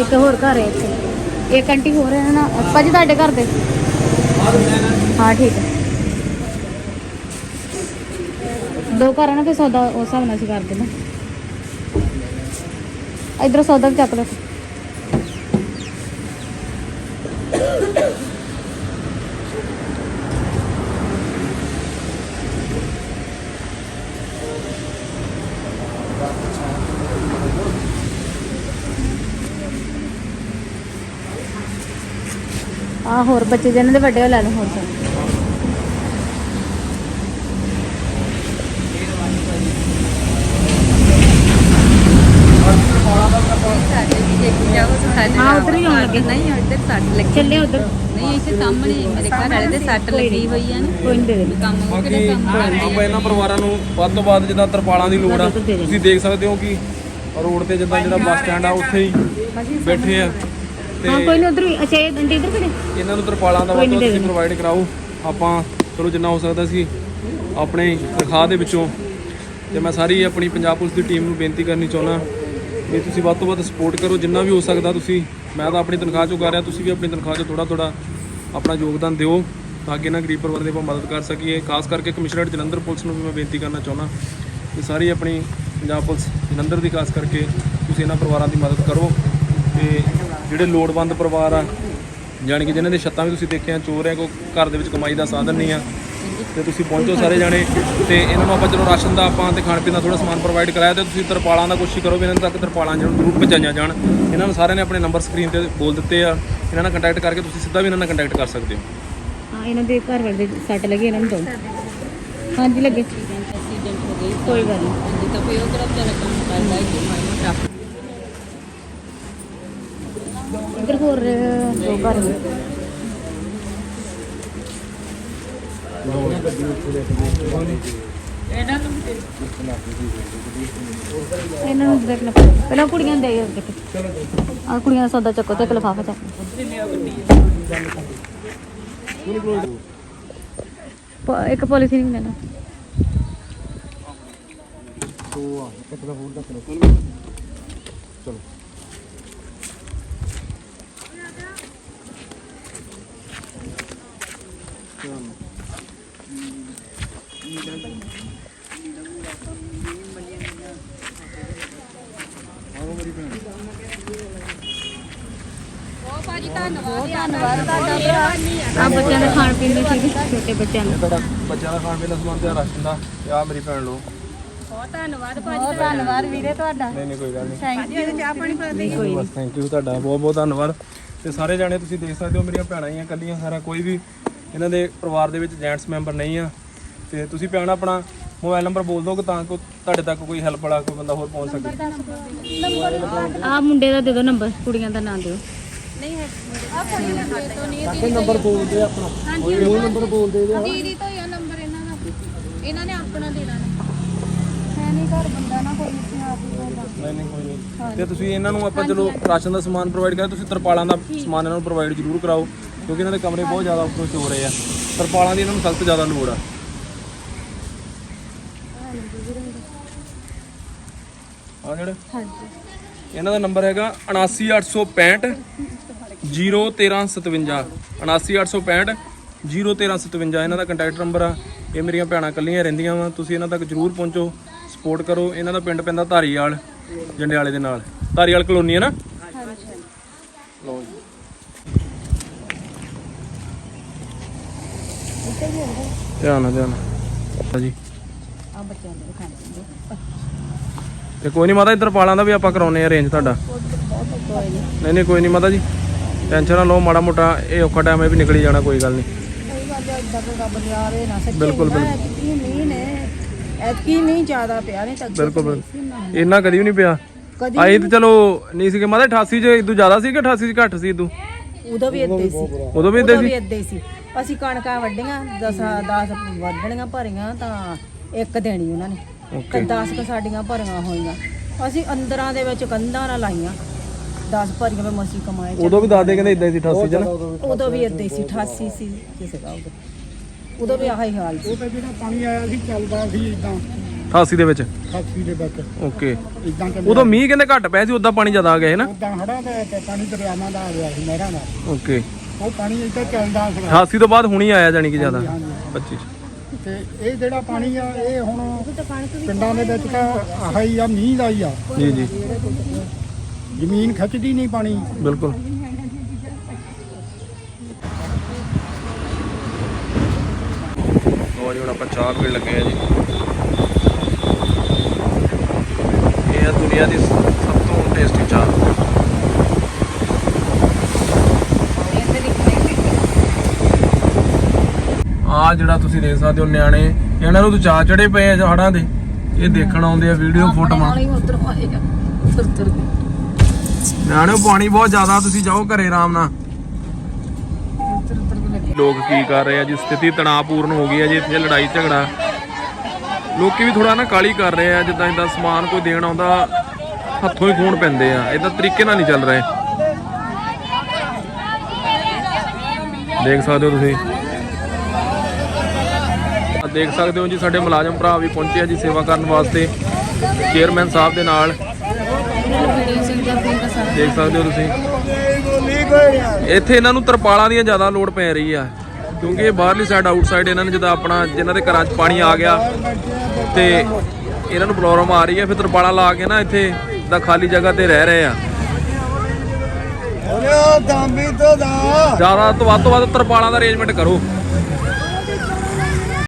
S1: ਇੱਕ ਹੋਰ ਘਰ ਹੈ ਇੱਥੇ। ਇੱਕ ਆਂਟੀ ਹੋਰ ਹੈ ਨਾ। ਭਾਜੀ ਤੁਹਾਡੇ ਘਰ ਦੇ? ਹਾਂ, ਠੀਕ ਹੈ। ਦੋ ਘਰ ਆ ਨਾ, ਤੇ ਸੌਦਾ ਉਸ ਹਿਸਾਬ ਨਾਲ ਅਸੀਂ ਕਰ ਦੇਣਾ ਇਧਰ ਸੌਦਾ ਵੀ ਚੱਕ ਆ ਹੋਰ ਬੱਚੇ ਜਿਹਨਾਂ ਦੇ ਵੱਡੇ ਉਹ ਲੈ ਲਓ ਹੋਰ ਸਭ ਹਾਂ ਉਧਰ ਹੀ ਆਉਣ ਲੱਗੇ।
S8: ਨਹੀਂ ਇੱਧਰ ਸੱਟ ਲੱਗੀ।
S1: ਚੱਲੇ ਉਧਰ।
S8: ਨਹੀਂ ਇੱਥੇ ਸਾਹਮਣੇ ਮੇਰੇ ਘਰ ਵਾਲੇ ਦੇ ਸੱਟ ਲੱਗੀ ਹੋਈ ਆ ਨਾ।
S1: ਕੋਈ ਨਹੀਂ ਦੇ ਦੇ
S8: ਕੰਮ ਉਹ ਕਿਹੜਾ ਕੰਮ ਕਰਦੇ
S2: ਆਪਾਂ ਇਹਨਾਂ ਪਰਿਵਾਰਾਂ ਨੂੰ ਵੱਧ ਤੋਂ ਵੱਧ ਜਿੱਦਾਂ ਤਰਪਾਲਾਂ ਦੀ ਲੋੜ ਆ ਤੁਸੀਂ ਦੇਖ ਸਕਦੇ ਹੋ ਕਿ ਰੋਡ ਤੇ ਜਿੱਦਾਂ ਜਿਹੜਾ ਬੱਸ ਸਟੈਂਡ ਆ ਉੱਥੇ ਹੀ ਬੈਠੇ ਆ। ਤੇ
S1: ਹਾਂ ਕੋਈ ਨਹੀਂ ਉਧਰ ਅੱਛਾ ਇਹ ਆਂਟੀ ਇਧਰ ਖੜੇ?
S2: ਇਹਨਾਂ ਨੂੰ ਤਰਪਾਲਾਂ ਦਾ ਵੱਧ ਤੋਂ ਵੱਧ ਪ੍ਰੋਵਾਈਡ ਕਰਾਓ। ਆਪਾਂ ਚਲੋ ਜਿੰਨਾ ਹੋ ਸਕਦਾ ਸੀ ਆਪਣੇ ਤਨਖਾਹ ਦੇ ਵਿੱਚੋਂ। ਤੇ ਮੈਂ ਸਾਰੀ ਆਪਣੀ ਪੰਜਾਬ ਪੁਲਿਸ ਦੀ ਟੀਮ ਨੂੰ ਬੇਨਤੀ ਕਰਨੀ ਚਾਹੁੰਦਾ ਵੀ ਤੁਸੀਂ ਵੱਧ ਤੋਂ ਵੱਧ ਸਪੋਰਟ ਕਰੋ ਜਿੰਨਾ ਵੀ ਹੋ ਸਕਦਾ ਤੁਸੀਂ। ਮੈਂ ਤਾਂ ਆਪਣੀ ਤਨਖਾਹ ਚੋਂ ਕਰ ਰਿਹਾ ਤੁਸੀਂ ਵੀ ਆਪਣੀ ਤਨਖਾਹ ਚੋਂ ਥੋੜਾ ਥੋੜਾ ਆਪਣਾ ਯੋਗਦਾਨ ਦਿਓ ਤਾਂ ਕਿ ਇਹਨਾਂ ਗਰੀਬ ਪਰਿਵਾਰ ਦੀ ਆਪਾਂ ਮਦਦ ਕਰ ਸਕੀਏ। ਖਾਸ ਕਰਕੇ ਕਮਿਸ਼ਨਰੇਟ ਜਲੰਧਰ ਪੁਲਿਸ ਨੂੰ ਵੀ ਮੈਂ ਬੇਨਤੀ ਕਰਨਾ ਚਾਹੁੰਦਾ ਕਿ ਸਾਰੀ ਆਪਣੀ ਪੰਜਾਬ ਪੁਲਿਸ ਜਲੰਧਰ ਦੀ ਖਾਸ ਕਰਕੇ ਤੁਸੀਂ ਇਹਨਾਂ ਪਰਿਵਾਰਾਂ ਦੀ ਮਦਦ ਕਰੋ ਤੇ ਜਿਹੜੇ ਲੋੜਵੰਦ ਪਰਿਵਾਰ ਆ ਜਾਣੀ ਕਿ ਜਿਨ੍ਹਾਂ ਦੇ ਛੱਤਾਂ ਵੀ ਤੁਸੀਂ ਦੇਖਿਆ ਚੋਰ ਹੈ ਕੋ ਘਰ ਦੇ ਵਿੱਚ ਕਮਾਈ ਦਾ ਸਾਧਨ ਨਹੀਂ ਆ ਤੇ ਤੁਸੀਂ ਪਹੁੰਚੋ ਸਾਰੇ ਜਾਣੇ ਤੇ ਇਹਨਾਂ ਨੂੰ ਆਪਾਂ ਚਲੋ ਰਾਸ਼ਨ ਦਾ ਆਪਾਂ ਤੇ ਖਾਣ ਪੀਣ ਦਾ ਥੋੜਾ ਸਮਾਨ ਪ੍ਰੋਵਾਈਡ ਕਰਾਇਆ ਤੇ ਤੁਸੀਂ ਤਰਪਾਲਾਂ ਦਾ ਕੋਸ਼ਿਸ਼ ਕਰੋ ਵੀ ਇਹਨਾਂ ਤੱਕ ਤਰਪਾਲਾਂ ਜਿਹਨੂੰ ਜ਼ਰੂਰ ਪਹੁੰਚਾਈਆਂ ਜਾਣ। ਇਹਨਾਂ ਨੂੰ ਸਾਰਿਆਂ ਨੇ ਆਪਣੇ ਨੰਬਰ ਸਕਰੀਨ ਤੇ ਬੋਲ ਦਿੱਤੇ ਆ ਇਹਨਾਂ ਨਾਲ ਕੰਟੈਕਟ ਕਰਕੇ ਤੁਸੀਂ ਸਿੱਧਾ ਵੀ ਇਹਨਾਂ ਨਾਲ ਕੰਟੈਕਟ ਕਰ ਸਕਦੇ ਹੋ।
S1: ਹਾਂ ਇਹਨਾਂ ਦੇ ਘਰ ਵਾਲੇ ਦੇ ਸੱਟ ਲੱਗੀ ਇਹਨਾਂ ਨੂੰ ਦੋ। ਹਾਂਜੀ ਲੱਗੇ।
S8: ਐਕਸੀਡੈਂਟ ਹੋ ਗਈ
S1: ਕੋਈ ਗੱਲ ਨਹੀਂ
S8: ਤਾਂ ਕੋਈ ਉਹ ਕਿਹੜਾ ਵਿਚਾਰਾ ਕੰਮ ਕਰਦਾ ਹੈ ਕਿ ਮਾੜਾ ਮੋਟਾ
S1: ਇੱਧਰ ਹੋਰ ਦੋ ਘਰ ਨੇ।
S4: ਇਹਨਾਂ ਨੂੰ
S1: ਇਹਨਾਂ ਨੂੰ ਦੇਖ ਲਓ ਪਹਿਲਾਂ ਕੁੜੀਆਂ ਦੇ ਦੇਖ ਆ ਕੁੜੀਆਂ ਦਾ ਸੌਦਾ ਚੱਕੋ ਤੇ ਇੱਕ ਲਿਫਾਫਾ ਚੱਕ ਇੱਕ ਪੋਲੀਥੀਨ ਵੀ ਲੈ ਲਓ ਆ ਬੱਚਿਆਂ ਦੇ ਖਾਣ ਪੀਣ ਦੀ ਚੀਜ਼ ਛੋਟੇ ਬੱਚਿਆਂ ਨੂੰ।
S2: ਤੁਹਾਡਾ ਬੱਚਿਆਂ ਦਾ ਖਾਣ ਪੀਣ ਦਾ ਸਮਾਨ ਤੇ ਰਾਸ਼ਨ ਦਾ ਤੇ ਆ ਮੇਰੀ ਭੈਣ ਲੋ
S9: ਬਹੁਤ ਧੰਨਵਾਦ ਵੀਰੇ ਤੁਹਾਡਾ।
S2: ਨਹੀਂ ਨਹੀਂ ਕੋਈ ਗੱਲ ਨਹੀਂ।
S9: ਥੈਂਕ ਯੂ ਚਾਹ ਪਾਣੀ ਪਾ ਦੇ
S2: ਬਸ ਥੈਂਕ ਯੂ ਤੁਹਾਡਾ ਬਹੁਤ ਬਹੁਤ ਧੰਨਵਾਦ। ਤੇ ਸਾਰੇ ਜਾਣੇ ਤੁਸੀਂ ਦੇਖ ਸਕਦੇ ਹੋ ਮੇਰੀਆਂ ਭੈਣਾਂ ਹੀ ਆ ਕੱਲੀਆਂ ਸਾਰਾ ਕੋਈ ਵੀ ਇਹਨਾਂ ਦੇ ਪਰਿਵਾਰ ਦੇ ਵਿੱਚ ਜੈਂਟਸ ਮੈਂਬਰ ਨਹੀਂ ਆ। ਤੇ ਤੁਸੀਂ ਭੈਣ ਆਪਣਾ ਮੋਬਾਈਲ ਨੰਬਰ ਬੋਲ ਦਿਓ ਕਿ ਤਾਂ ਕਿ ਤੁਹਾਡੇ ਤੱਕ ਕੋਈ ਹੈਲਪ ਵਾਲਾ ਕੋਈ ਬੰਦਾ ਹੋਰ ਪਹੁੰਚ ਸਕੇ।
S1: ਆ ਮੁੰਡੇ ਦਾ ਦੇ ਦਿਓ ਨੰਬਰ ਕੁੜੀਆਂ ਦਾ ਨਾਂ ਦਿਓ।
S2: ਨੰਬਰ ਬੋਲਦੇ ਆਪਣਾ। ਉਹ ਨੰਬਰ ਬੋਲਦੇ
S9: ਦੀਦੀ ਤੋਂ ਹੀ ਆ ਨੰਬਰ ਇਹਨਾਂ ਦਾ। ਇਹਨਾਂ ਨੇ ਆਪਣਾ ਦੇਣਾ ਹੈ ਨਹੀਂ ਘਰ ਬੰਦਾ ਨਾ ਕੋਈ ਨਹੀਂ ਆਪ ਹੀ
S2: ਨਹੀਂ ਨਹੀਂ ਕੋਈ ਨਹੀਂ। ਤੇ ਤੁਸੀਂ ਇਹਨਾਂ ਨੂੰ ਆਪਾਂ ਚਲੋ ਰਾਸ਼ਨ ਦਾ ਸਮਾਨ ਪ੍ਰੋਵਾਈਡ ਕਰਾਂ ਤੁਸੀਂ ਤਰਪਾਲਾਂ ਦਾ ਸਮਾਨ ਇਹਨਾਂ ਨੂੰ ਪ੍ਰੋਵਾਈਡ ਜ਼ਰੂਰ ਕਰਾਓ ਕਿਉਂਕਿ ਇਹਨਾਂ ਦੇ ਕਮਰੇ ਬਹੁਤ ਜ਼ਿਆਦਾ ਉੱਪਰੋਂ ਚੋ ਰਹੇ ਆ। ਤਰਪਾਲਾਂ ਦੀ ਇਹਨਾਂ ਨੂੰ ਸਖਤ ਜ਼ਿਆਦਾ ਲੋੜ ਆ। ਆ ਜਿਹੜਾ? ਹਾਂਜੀ। ਇਹਨਾਂ ਦਾ ਨੰਬਰ ਹੈਗਾ 79865 01357 79865 01357 ਇਹਨਾਂ ਦਾ ਕੰਟੈਕਟ ਨੰਬਰ ਆ। ਇਹ ਮੇਰੀਆਂ ਭੈਣਾਂ ਕੱਲੀਆਂ ਰਹਿੰਦੀਆਂ ਵਾ। ਤੁਸੀਂ ਇਹਨਾਂ ਤੱਕ ਜਰੂਰ ਪਹੁੰਚੋ। ਸਪੋਰਟ ਕਰੋ। ਇਹਨਾਂ ਦਾ ਪਿੰਡ ਪੈਂਦਾ ਧਾਰੀਵਾਲ, ਜੰਡਿਆਲੇ ਦੇ ਨਾਲ। ਧਾਰੀਵਾਲ ਕਲੋਨੀ ਹੈ ਨਾ? ਲਓ ਜੀ। ਧਿਆਨ ਨਾਲ ਧਿਆਨ ਨਾਲ। ਜੀ।
S9: ਆ ਬੱਚਿਆਂ ਦੇ ਖਾਣੇ
S2: ਤੇ ਕੋਈ ਨਹੀਂ ਮਾਤਾ ਇੱਧਰ ਪਾਲਾਂ ਦਾ ਵੀ ਆਪਾਂ ਕਰਾਉਨੇ ਆ ਅਰੇਂਜ ਤੁਹਾਡਾ। ਨਹੀਂ ਨਹੀਂ ਕੋਈ ਨਹੀਂ ਮਾਤਾ ਜੀ। ਟੈਨਸ਼ਨ ਨਾ ਲਓ ਮਾੜਾ ਮੋਟਾ ਇਹ ਔਖਾ ਟਾਈਮ ਇਹ ਵੀ ਨਿਕਲੀ ਜਾਣਾ ਕੋਈ ਗੱਲ ਨਹੀਂ।
S9: ਇਦਾਂ
S2: ਬਿਲਕੁਲ, ਬਿਲਕੁਲ।
S9: ਐਤਕੀ ਨਹੀਂ ਜ਼ਿਆਦਾ ਪਿਆ ਨਹੀਂ
S2: ਬਿਲਕੁਲ ਬਿਲਕੁਲ। ਇੰਨਾ ਕਦੀ ਵੀ ਨਹੀਂ ਪਿਆ। ਆਈ ਤੇ ਚਲੋ ਨਹੀਂ ਸੀਗੇ ਮਾਤਾ 88 ਚ ਇਦੋਂ ਜ਼ਿਆਦਾ ਸੀ ਕਿ 88 ਚ ਘੱਟ ਸੀ ਇਦੋਂ
S9: ਉਦੋਂ ਵੀ ਏਦਾਂ ਹੀ ਸੀ।
S2: ਉਦੋਂ ਵੀ ਇਦਾਂ ਸੀ?
S9: ਅਸੀਂ ਕਣਕਾਂ ਵੱਢੀਆਂ 10 10 ਵੱਢਣੀਆਂ ਭਰੀਆਂ ਤਾਂ ਇੱਕ ਦੇਣੀ ਉਹਨਾਂ ਨੇ।
S2: ਓਕੇ
S9: 10 ਕ ਸਾਡੀਆਂ ਭਰੀਆਂ ਹੋਈਆਂ। ਅਸੀਂ ਅੰਦਰਾਂ ਦੇ ਵਿੱਚ ਕੰਧਾਂ ਨਾਲ ਲਾਈਆਂ। 10 ਭਰੀਆਂ ਵਿੱਚ ਮਸੀ ਕਮਾਏ ਚ।
S2: ਉਦੋਂ ਵੀ ਦਾਦੇ ਕਹਿੰਦੇ ਇਦਾਂ ਸੀ 88 ਚ ਨਾ
S9: ਉਦੋਂ ਵੀ ਏਦਾਂ ਹੀ ਸੀ 88 ਸੀ ਕਿਸੇ ਦਾ ਉਦੋਂ। ਉਦੋਂ ਵੀ ਆਹੀ ਹਾਲ ਸੀ।
S10: ਉਹ ਤਾਂ ਜਿਹੜਾ ਪਾਣੀ ਆਇਆ ਸੀ ਚੱਲਦਾ ਸੀ ਇਦਾਂ
S2: 88 ਦੇ ਵਿੱਚ?
S10: ਖਾਸੀ ਦੇ ਵਿੱਚ।
S2: ਓਕੇ
S10: ਇਦਾਂ ਕਿ
S2: ਉਦੋਂ ਮੀਂਹ ਕਹਿੰਦੇ ਘੱਟ ਪਿਆ ਸੀ ਉਦਾਂ ਪਾਣੀ ਜ਼ਿਆਦਾ ਆ ਗਿਆ ਹੈ ਨਾ?
S10: ਉਦਾਂ ਹੜਾ ਦਾ ਤੇ ਪਾਣੀ ਦਰਿਆਵਾਂ ਦਾ ਆ ਗਿਆ ਸੀ ਨਹਿਰਾਂ ਦਾ।
S2: ਓਕੇ
S10: ਉਹ ਪਾਣੀ ਇੱਥੇ ਚੱਲਦਾ ਸੀ।
S2: 88 ਤੋਂ ਬਾਅਦ ਹੁਣੀ ਆਇਆ ਜਾਨੀ ਕਿ ਜ਼ਿਆਦਾ। 25
S10: ਤੇ ਇਹ ਜਿਹੜਾ ਪਾਣੀ ਆ ਇਹ ਹੁਣ ਪਿੰਡਾਂ ਦੇ ਵਿੱਚ ਤਾਂ ਆਹ ਹੀ ਆ ਮੀਂਹ ਦਾ ਹੀ ਆ।
S2: ਜੀ ਜੀ।
S10: ਜ਼ਮੀਨ ਖਿੱਚਦੀ ਨਹੀਂ ਪਾਣੀ।
S2: ਬਿਲਕੁਲ। ਲੋ ਜੀ ਹੁਣ ਆਪਾਂ ਚਾਹ ਪੀਣ ਲੱਗੇ ਆ ਜੀ। ਇਹ ਆ ਦੁਨੀਆ ਦੀ ਸਭ ਤੋਂ ਟੇਸਟੀ ਚਾਹ। ਆ ਜਿਹੜਾ ਤੁਸੀਂ ਦੇਖ ਸਕਦੇ ਹੋ ਨਿਆਣੇ ਇਹਨਾਂ ਨੂੰ ਤਾਂ ਚਾਹ ਚੜੇ ਪਏ ਆ ਹੜਾਂ ਦੇ। ਇਹ ਦੇਖਣ ਆਉਂਦੇ ਆ ਵੀਡੀਓ ਫੋਟੋਆਂ। ਨਿਆਣੇ ਪਾਣੀ ਬਹੁਤ ਜ਼ਿਆਦਾ ਤੁਸੀਂ ਜਾਓ ਘਰੇ ਆਰਾਮ ਨਾਲ। ਲੋਕ ਕੀ ਕਰ ਰਹੇ ਆ ਜੀ? ਸਥਿਤੀ ਤਣਾਅਪੂਰਨ ਹੋ ਗਈ ਹੈ ਜੀ ਇੱਥੇ ਲੜਾਈ ਝਗੜਾ। ਲੋਕੀ ਵੀ ਥੋੜਾ ਨਾ ਕਾਲੀ ਕਰ ਰਹੇ ਆ ਜਿੱਦਾਂ ਜਿੱਦਾਂ ਸਮਾਨ ਕੋਈ ਦੇਣ ਆਉਂਦਾ ਹੱਥੋਂ ਹੀ ਖੂਨ ਪੈਂਦੇ ਆ। ਇਦਾਂ ਤਰੀਕੇ ਨਾਲ ਨਹੀਂ ਚੱਲ ਰਹੇ। ਦੇਖ ਸਕਦੇ ਹੋ ਤੁਸੀਂ। ਦੇਖ ਸਕਦੇ ਹੋ ਜੀ ਸਾਡੇ ਮੁਲਾਜ਼ਮ ਭਰਾ ਵੀ ਪਹੁੰਚੇ ਆ ਜੀ ਸੇਵਾ ਕਰਨ ਵਾਸਤੇ। ਚੇਅਰਮੈਨ ਸਾਹਿਬ ਦੇ ਨਾਲ। ਦੇਖ ਸਕਦੇ ਹੋ ਤੁਸੀਂ। ਇੱਥੇ ਇਹਨਾਂ ਨੂੰ ਤਰਪਾਲਾਂ ਦੀਆਂ ਜ਼ਿਆਦਾ ਲੋੜ ਪੈ ਰਹੀ ਆ। ਕਿਉਂਕਿ ਇਹ ਬਾਹਰਲੀ ਸਾਈਡ ਆਊਟਸਾਈਡ ਇਹਨਾਂ ਨੇ ਜਿੱਦਾਂ ਆਪਣਾ ਜਿਨ੍ਹਾਂ ਦੇ ਘਰਾਂ 'ਚ ਪਾਣੀ ਆ ਗਿਆ ਤੇ ਇਹਨਾਂ ਨੂੰ ਪ੍ਰੋਬਲਮ ਆ ਰਹੀ ਹੈ ਫਿਰ ਤਰਪਾਲਾਂ ਲਾ ਕੇ ਨਾ ਇੱਥੇ ਦਾ ਖਾਲੀ ਜਗ੍ਹਾ ਤੇ ਰਹਿ ਰਹੇ ਆ। ਜ਼ਿਆਦਾ ਤੋਂ ਵੱਧ ਤੋਂ ਵੱਧ ਤਰਪਾਲਾਂ ਦਾ ਅਰੇਂਜਮੈਂਟ ਕਰੋ।